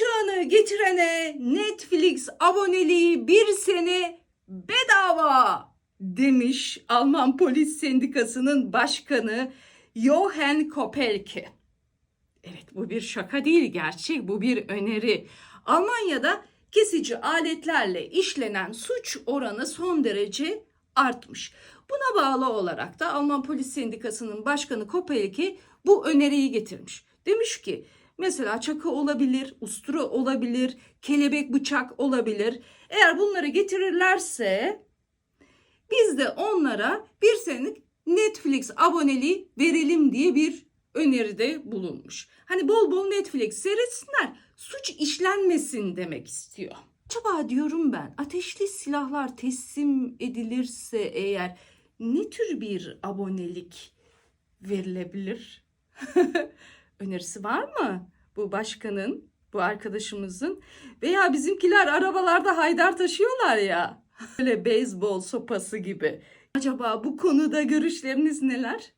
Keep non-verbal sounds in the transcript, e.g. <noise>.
Uçağını getirene Netflix aboneliği bir sene bedava demiş Alman Polis Sendikası'nın başkanı Johann Kopelke. Evet bu bir şaka değil gerçek bu bir öneri. Almanya'da kesici aletlerle işlenen suç oranı son derece artmış. Buna bağlı olarak da Alman Polis Sendikası'nın başkanı Kopelke bu öneriyi getirmiş. Demiş ki mesela çakı olabilir, ustura olabilir, kelebek bıçak olabilir. Eğer bunları getirirlerse biz de onlara bir senelik Netflix aboneliği verelim diye bir öneride bulunmuş. Hani bol bol Netflix seyretsinler, suç işlenmesin demek istiyor. Acaba diyorum ben ateşli silahlar teslim edilirse eğer ne tür bir abonelik verilebilir? <laughs> Önerisi var mı bu başkanın, bu arkadaşımızın? Veya bizimkiler arabalarda haydar taşıyorlar ya. Böyle beyzbol sopası gibi. Acaba bu konuda görüşleriniz neler?